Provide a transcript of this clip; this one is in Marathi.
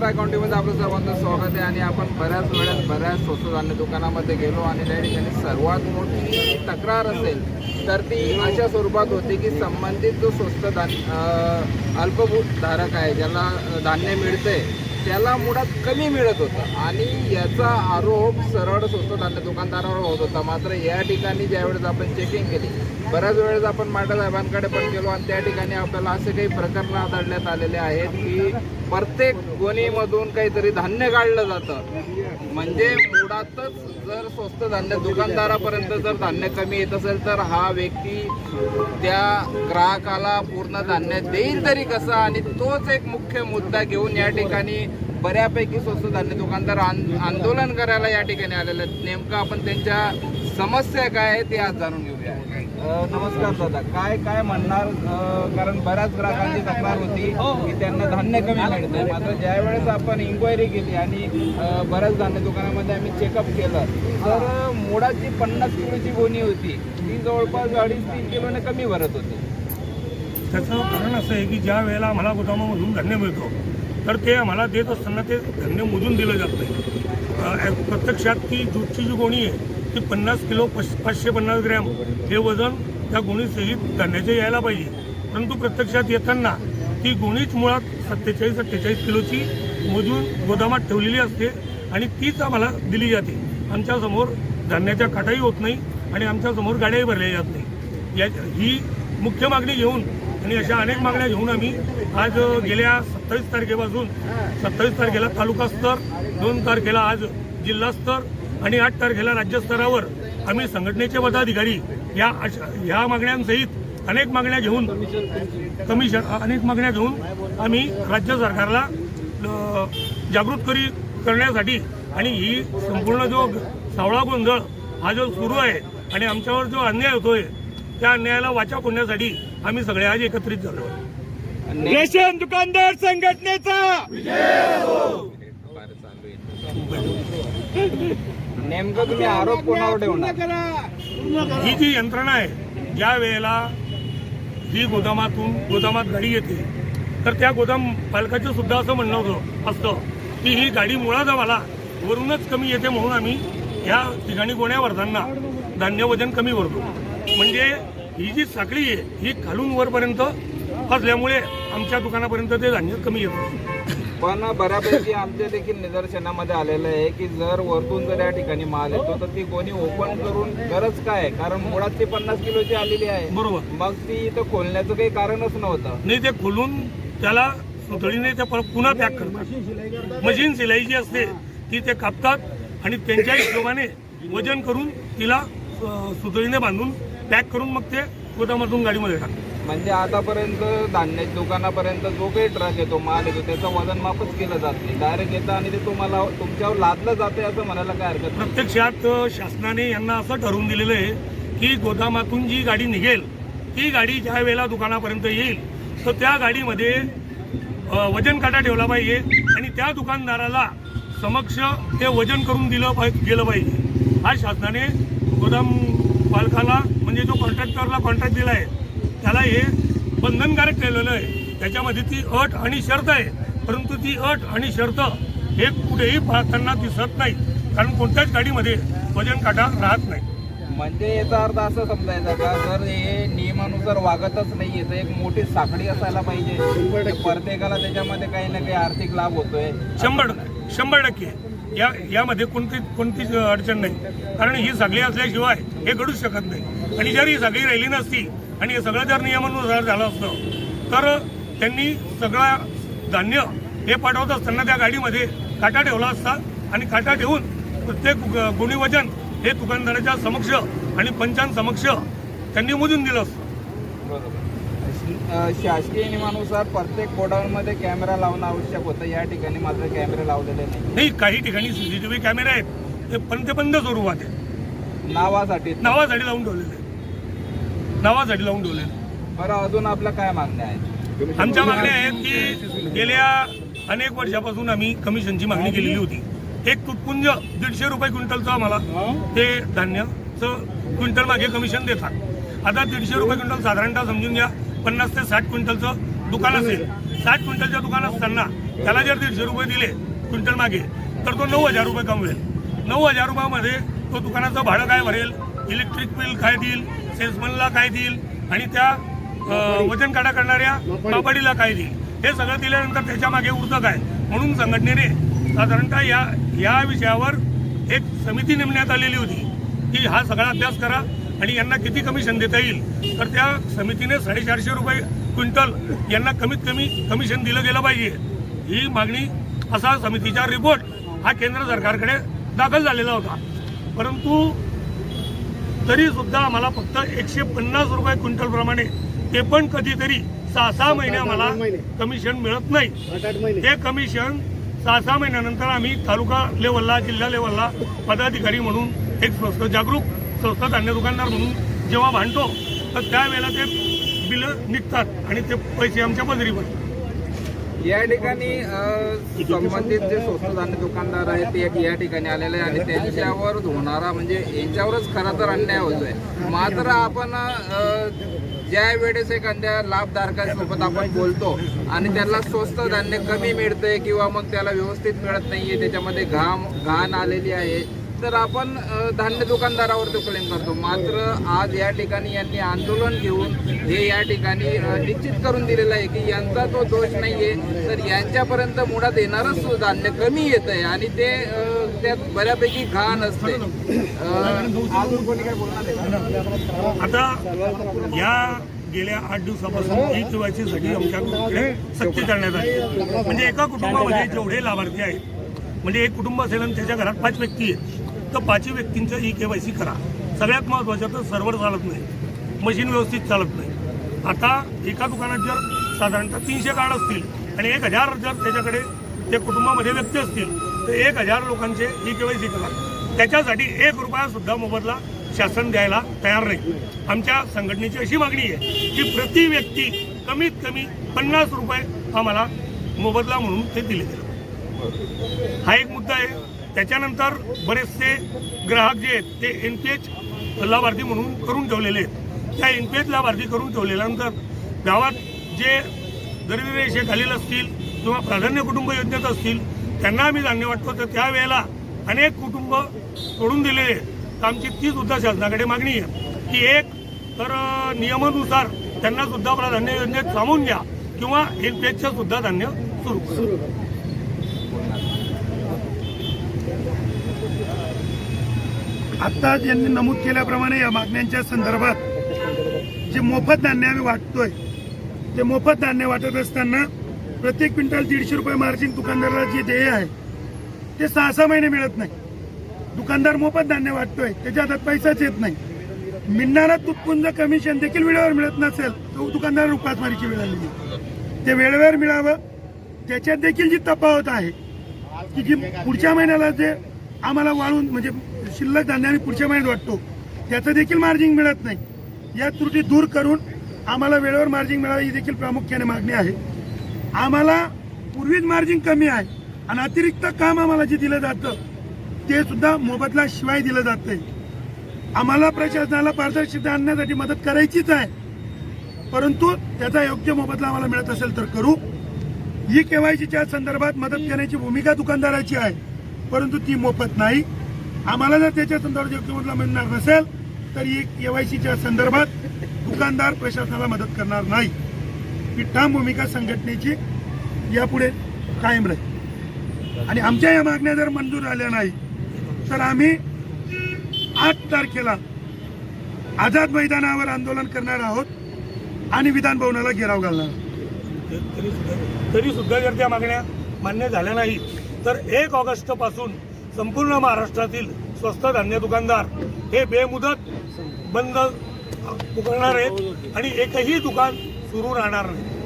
नमस्कार अकाउंटीमध्ये आपलं सर्वांचं स्वागत आहे आणि आपण बऱ्याच वेळेस बऱ्याच स्वस्त धान्य दुकानामध्ये गेलो आणि त्या ठिकाणी सर्वात मोठी तक्रार असेल तर ती अशा स्वरूपात होती की संबंधित जो स्वस्त धान्य अल्पभूतधारक अल्पभूत धारक आहे ज्याला धान्य मिळते त्याला मुळात कमी मिळत होतं. आणि याचा आरोप सरळ स्वस्त धान्य दुकानदारावर होत होता. मात्र या ठिकाणी ज्यावेळेस आपण चेकिंग केली बऱ्याच वेळेस आपण माटासाहेबांकडे पण गेलो आणि त्या ठिकाणी आपल्याला असे काही प्रकरणं आढळण्यात आलेले आहेत की प्रत्येक गोणीमधून काहीतरी धान्य काढलं जातं. म्हणजे मुळातच जर स्वस्त धान्य दुकानदारापर्यंत जर धान्य कमी येत असेल तर हा व्यक्ती त्या ग्राहकाला पूर्ण धान्य देईल तरी कसं? आणि तोच एक मुख्य मुद्दा घेऊन या ठिकाणी बऱ्यापैकी स्वस्त धान्य दुकानदार आंदोलन करायला या ठिकाणी आलेले आहेत. नेमकं आपण त्यांच्या समस्या काय आहे ते आज जाणून घेऊया. नमस्कार दादा. काय काय म्हणणार? कारण बऱ्याच ग्राहकांची तक्रार होती की त्यांना धान्य कमी मिळतंय मात्र ज्यावेळेस आपण इन्क्वायरी केली आणि बऱ्याच धान्य दुकानामध्ये आम्ही चेकअप केलं तर मोडाची पन्नास किलोची गोणी होती. ती जवळपास अडीच तीन किलोने कमी भरत होती. त्याचं कारण असं आहे की ज्या वेळेला आम्हाला गोदामामधून धान्य मिळतो तर ते आम्हाला देत असताना ते धान्य मोजून दिलं जात नाही. प्रत्यक्षात ती दूधची जी गोणी आहे ती पन्नास किलो पाचशे पन्नास ग्रॅम हे वजन त्या गुणीसहित धान्याचे यायला पाहिजे. परंतु प्रत्यक्षात येताना ती गुणीच मुळात सत्तेचाळीस अठ्ठेचाळीस किलोची मोजून गोदामात ठेवलेली असते आणि तीच आम्हाला दिली जाते. आमच्यासमोर धान्याच्या काटाही होत नाही आणि आमच्यासमोर गाड्याही भरल्या जात नाही. या ही मुख्य मागणी घेऊन आणि अशा अनेक मागण्या घेऊन आम्ही आज गेल्या सत्तावीस तारखेपासून सत्तावीस तारखेला तालुका स्तर दोन तारखेला आज जिल्हा स्तर आणि आठ तारखेला राज्यस्तरावर आम्ही संघटनेचे पदाधिकारी या अशा ह्या मागण्यांसहित अनेक मागण्या घेऊन कमिशन अनेक मागण्या घेऊन आम्ही राज्य सरकारला जागृत करी करण्यासाठी आणि ही संपूर्ण जो सावळा गोंधळ हा जो सुरू आहे आणि आमच्यावर जो अन्याय होतोय त्या अन्यायाला वाचा फोडण्यासाठी आम्ही सगळे आज एकत्रित झालो. रेशन दुकानदार संघटनेचा! नेमकं तुम्ही आरोप कोणावर ठेवणार? ही जी यंत्रणा आहे ज्या वेळेला ही गोदामातून गोदामात गाडी येते तर त्या गोदाम पालकाचं सुद्धा असं म्हणणं होतं असतं की ही गाडी मुळात आम्हाला वरूनच कमी येते म्हणून आम्ही या ठिकाणी गोण्यावरताना धान्य वजन कमी भरतो. म्हणजे ही जी साखळी आहे ही खालून वरपर्यंत असल्यामुळे आमच्या दुकानापर्यंत ते धान्य कमी येतं. पण बऱ्यापैकी आमच्या देखील निदर्शनामध्ये आलेलं आहे की जर वरतून जर या ठिकाणी माल येतो तर ती कोणी ओपन करून गरज काय आहे? कारण मुळात ती पन्नास किलोची आलेली आहे. बरोबर. मग ती इथं खोलण्याचं काही कारणच नव्हतं. नाही ते खोलून त्याला सुतळीने ते परत पुन्हा पॅक करतात. मशीन सिलाई जी असते ती ते कापतात आणि त्यांच्या हिशोबाने वजन करून तिला अ, सुतळीने बांधून पॅक करून मग ते गोदामातून गाडीमध्ये टाकतात. म्हणजे आतापर्यंत धान्याच्या दुकानापर्यंत जो काही ट्रक येतो माल येतो त्याचं वजन मापच केलं जात नाही. डायरेक्ट येतं आणि ते तुम्हाला तुमच्यावर लादलं जाते असं म्हणायला काय हरकत नाही. प्रत्यक्षात शासनाने यांना असं ठरवून दिलेलं आहे की गोदामातून जी गाडी निघेल ती गाडी ज्या वेळेला दुकानापर्यंत येईल तर त्या गाडीमध्ये अ, वजन काटा ठेवला पाहिजे आणि त्या दुकानदाराला समक्ष ते वजन करून दिलं पाहि गेलं पाहिजे. हा शासनाने गोदाम पालकाला म्हणजे जो कॉन्ट्रॅक्टरला कॉन्ट्रॅक्ट दिला आहे त्याला हे बंधनकारक केलेलं आहे. त्याच्यामध्ये ती अट आणि शर्त आहे. परंतु ती अट आणि शर्त हे कुठेही पाहताना दिसत नाही. कारण कोणत्याच गाडीमध्ये वजन काटा राहत नाही. म्हणजे याचा अर्थ असं समजायचा का? जर हे नियमानुसार वागतच नाहीये तर एक मोठी साखळी असायला पाहिजे. प्रत्येकाला त्याच्यामध्ये काही ना काही आर्थिक लाभ होतोय. शंभर शंभर टक्के. या यामध्ये कोणती कोणतीच अडचण नाही. कारण ही सगळी असल्याशिवाय हे घडूच शकत नाही. आणि जर ही सगळी राहिली नसती आणि हे सगळं जर नियमानुसार झालं असतं तर त्यांनी सगळं धान्य हे पाठवत असताना त्या गाडीमध्ये काटा ठेवला असता आणि काटा ठेवून प्रत्येक ग- गुणी वजन हे दुकानदाराच्या समक्ष आणि पंचांत समक्ष त्यांनी मोजून दिलं असतं. शासकीय नियमानुसार प्रत्येक गोडाऊनमध्ये कॅमेरा लावणं आवश्यक होतं. या ठिकाणी मात्र कॅमेरे लावलेले नाही नाही काही ठिकाणी सीसीटीव्ही कॅमेरे आहेत. ते पण ते बंद स्वरूपात आहे नावासाठी. नावासाठी लावून ठेवलेले आहेत. नावासाठी लावून ठेवलेले आहेत. बरं अजून आपल्या काय मागण्या आहेत आमच्या मागण्या आहेत की गेल्या अनेक वर्षापासून आम्ही कमिशनची मागणी केलेली होती. एक तुटपुंज दीडशे रुपये क्विंटलचं आम्हाला. ते धान्यचं क्विंटल मागे कमिशन देतात. आता दीडशे रुपये क्विंटल साधारणतः समजून घ्या पन्नास ते साठ क्विंटलचं दुकान असेल. साठ क्विंटलच्या दुकान असताना त्याला जर दीडशे रुपये दिले क्विंटल मागे तर तो नऊ हजार रुपये कमवेल. नऊ हजार रुपयामध्ये तो दुकानाचं भाडं काय भरेल? इलेक्ट्रिक बिल काय देईल? सेल्समनला काय देईल आणि त्या वजन काटा करणाऱ्या मापाडीला काय देईल? हे सगळं दिल्यानंतर त्याच्यामागे उरतं काय? म्हणून संघटनेने साधारणतः या या विषयावर एक समिती नेमण्यात आलेली होती की हा सगळा अभ्यास करा आणि यांना किती कमिशन देता येईल? तर त्या समितीने साडेचारशे रुपये क्विंटल यांना कमीत कमी कमिशन दिलं गेलं पाहिजे. ही मागणी असा समितीचा रिपोर्ट हा केंद्र सरकारकडे दाखल झालेला होता. परंतु तरी सुद्धा आम्हाला फक्त एकशे पन्नास रुपये क्विंटल प्रमाणे ते पण कधीतरी सहा सहा महिने. आम्हाला कमिशन मिळत नाही. ते कमिशन सहा सहा महिन्यानंतर आम्ही तालुका लेवलला जिल्हा लेवलला पदाधिकारी म्हणून एक स्वस्त जागरूक स्वस्त धान्य दुकानदार म्हणून जेव्हा भांडतो तर त्यावेळेला ते बिलं निघतात आणि ते पैसे आमच्या पदरी पडतात या ठिकाणी संबंधित जे स्वस्त धान्य दुकानदार आहेत ते एक या ठिकाणी आलेले आहे आणि त्यांच्यावर होणारा म्हणजे यांच्यावरच खरा तर अन्याय होतोय. मात्र आपण ज्या वेळेस एखाद्या लाभधारकांसोबत आपण बोलतो आणि त्याला स्वस्त धान्य कमी मिळतंय किंवा मग त्याला व्यवस्थित मिळत नाहीये त्याच्यामध्ये घाम घाण आलेली आहे तर आपण धान्य दुकानदारावर तो क्लेम करतो. मात्र आज या ठिकाणी यांनी आंदोलन घेऊन हे या ठिकाणी निश्चित करून दिलेलं आहे की यांचा तो दोष नाहीये. तर यांच्यापर्यंत मुळात येणारच धान्य कमी येत आहे आणि ते त्यात बऱ्यापैकी घाण असते. बोलणार आता या गेल्या आठ दिवसापासून पीक केवायसीसाठी आमच्याकडे सक्ती करण्यात आली. म्हणजे एका कुटुंबामध्ये जेवढे लाभार्थी आहेत म्हणजे एक कुटुंब असेल आणि त्याच्या घरात पाच व्यक्ती आहेत तर पाचही व्यक्तींचं ई के वाय सी करा. सगळ्यात महत्त्वाचं तर सर्व्हर चालत नाही. मशीन व्यवस्थित चालत नाही. आता एका दुकानात जर साधारणतः तीनशे कार्ड असतील आणि एक हजार जर त्याच्याकडे त्या कुटुंबामध्ये व्यक्ती असतील तर एक हजार लोकांचे ई के वाय सी करा. त्याच्यासाठी एक रुपया सुद्धा मोबदला शासन द्यायला तयार नाही. आमच्या संघटनेची अशी मागणी आहे की प्रति व्यक्ती कमीत कमी पन्नास रुपये आम्हाला मोबदला म्हणून ते दिले गेले हा एक मुद्दा आहे. त्याच्यानंतर बरेचसे ग्राहक जे आहेत ते एन पी एच लाभार्थी म्हणून करून ठेवलेले आहेत त्या एन पी एच लाभार्थी करून ठेवलेल्यानंतर गावात जे गरिबी रेषेखालील असतील किंवा प्राधान्य कुटुंब योजनेत असतील त्यांना आम्ही धान्य वाटतो तर त्यावेळेला अनेक कुटुंब सोडून दिलेले आहेत. तर आमची ती सुद्धा शासनाकडे मागणी आहे की एक तर नियमानुसार त्यांना सुद्धा प्राधान्य योजनेत सामून घ्या किंवा एन पी एचचं सुद्धा धान्य सुरू करू आता ज्यांनी नमूद केल्याप्रमाणे या मागण्यांच्या संदर्भात जे मोफत धान्य आम्ही वाटतोय ते मोफत धान्य वाटत असताना प्रत्येक क्विंटल दीडशे रुपये मार्जिन दुकानदाराला जे देय आहे ते सहा सहा महिने मिळत नाही. दुकानदार मोफत धान्य वाटतोय त्याच्या हातात पैसाच येत नाही. मिळणारा तुटपुंज कमिशन देखील वेळेवर मिळत नसेल तर दुकानदार उपासमारीची वेळ आलेली ते वेळेवर मिळावं त्याच्यात देखील जी तफावत आहे की जी पुढच्या महिन्याला जे आम्हाला वाळून म्हणजे शिल्लक धान्य आम्ही पुढच्या महिन्यात वाटतो. त्याचं देखील मार्जिन मिळत नाही. या त्रुटी दूर करून आम्हाला वेळेवर मार्जिन मिळावं ही देखील प्रामुख्याने मागणी आहे. आम्हाला पूर्वीच मार्जिन कमी आहे आणि अतिरिक्त काम आम्हाला जे दिलं जातं ते सुद्धा मोबदला शिवाय दिलं जातंय आम्हाला प्रशासनाला पारदर्शकता आणण्यासाठी मदत करायचीच आहे. परंतु त्याचा योग्य मोबदला आम्हाला मिळत असेल तर करू. ही केवायसीच्या संदर्भात मदत करण्याची भूमिका दुकानदाराची आहे. परंतु ती मोफत नाही. आम्हाला जर त्याच्या संदर्भात योग्य मिळणार नसेल तर ही केवायसीच्या संदर्भात दुकानदार प्रशासनाला मदत करणार नाही ही ठाम भूमिका संघटनेची यापुढे कायम राहील आणि आमच्या या मागण्या जर मंजूर झाल्या नाही तर आम्ही आठ तारखेला आझाद मैदानावर आंदोलन करणार आहोत आणि विधान भवनाला घेराव घालणार आहोत. तरी सुद्धा तरी सुद्धा जर त्या मागण्या मान्य झाल्या नाही तर एक ऑगस्टपासून संपूर्ण महाराष्ट्रातील स्वस्त धान्य दुकानदार हे बेमुदत बंद पुकारणार आहेत आणि एकही दुकान सुरू राहणार नाही.